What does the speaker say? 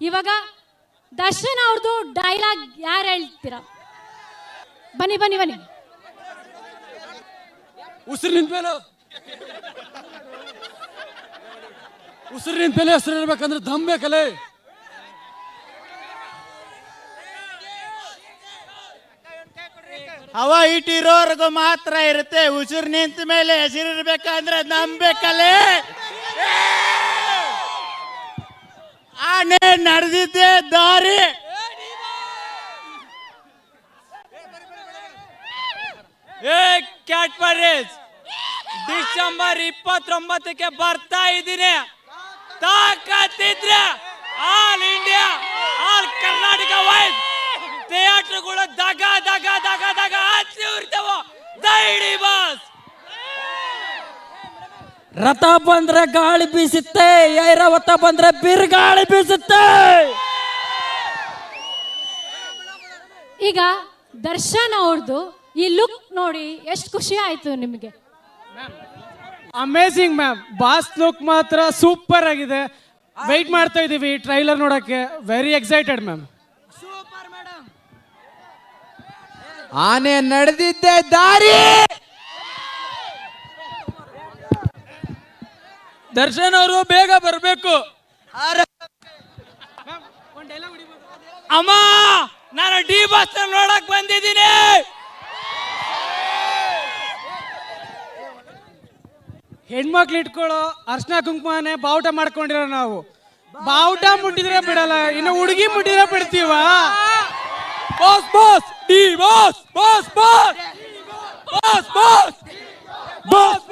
ಇವಾಗ ದರ್ಶನ್ ಅವ್ರದ್ದು ಡೈಲಾಗ್ ಯಾರು ಹೇಳ್ತೀರಾ? ಬನ್ನಿ ಬನ್ನಿ ಬನ್ನಿ. ಉಸಿರು ನಿಂತ ಮೇಲೆ. ಉಸಿರು ನಿಂತ ಮೇಲೆ ಹೆಸರು ಇರ್ಬೇಕಂದ್ರೆ ದಮ್ ಬೇಕಲ್ಲೇ. ಅವ ಇಟ್ಟಿರೋರ್ಗು ಮಾತ್ರ ಇರುತ್ತೆ. ಉಸಿರು ನಿಂತ ಮೇಲೆ ಹೆಸರಿರ್ಬೇಕಂದ್ರೆ ನಂಬೇಕಲ್ಲೇ ಆನೆ ನಡೆದಿದ್ದೆ ದಾರಿ. ಕ್ಯಾಟ್ ಪರೇಸ್ ಡಿಸೆಂಬರ್ ಇಪ್ಪತ್ತೊಂಬತ್ತಕ್ಕೆ ಬರ್ತಾ ಇದ್ದೀನಿ. ತಾಕತ್ತಿದ್ರೆ all India, all Karnataka wise ಥಿಯೇಟರ್ಗಳು ದಗ ದಗ ದಗ ದಗ ಹಚ್ಚಿ ಉರಿತಾವ ದೈಡಿ ಬಾಸ್. ರಥ ಬಂದ್ರೆ ಗಾಳಿ ಬೀಸುತ್ತೆ ಐರಾವತ ಬಂದ್ರೆ ಬಿರುಗಾಳಿ ಬೀಸುತ್ತೆ. ಈಗ ದರ್ಶನ್ ಅವ್ರದ್ದು ಈ ಲುಕ್ ನೋಡಿ ಎಷ್ಟು ಖುಷಿ ಆಯ್ತು ನಿಮಗೆ. ಅಮೇಸಿಂಗ್ ಮ್ಯಾಮ್ ಬಾಸ್ ಲುಕ್ ಮಾತ್ರ ಸೂಪರ್ ಆಗಿದೆ. ವೆಯ್ಟ್ ಮಾಡ್ತಾ ಇದೀವಿ ಟ್ರೈಲರ್ ನೋಡಕ್ಕೆ. ವೆರಿ ಎಕ್ಸೈಟೆಡ್ ಮ್ಯಾಮ್ ಆನೆ ನಡೆದಿದ್ದೆ ದಾರಿ! ದರ್ಶನ್ ಅವರು ಬೇಗ ಬರಬೇಕು. ಅಮ್ಮ ನಾನು ಡಿ ಬಾಸ್ ನೋಡಕ್ ಬಂದಿದ್ದೀನಿ. ಹೆಣ್ಮಕ್ಳು ಇಟ್ಕೊಳ್ಳೋ ಅರ್ಶನ ಕುಂಕುಮನೆ ಬಾವುಟ ಮಾಡ್ಕೊಂಡಿರೋ ನಾವು. ಬಾವುಟ ಮುಟ್ಟಿದ್ರೆ ಬಿಡಲ್ಲ ಇನ್ನು ಹುಡುಗಿ ಮುಟ್ಟಿದ್ರೆ ಬಿಡ್ತೀವ? Boss boss D boss boss boss boss boss boss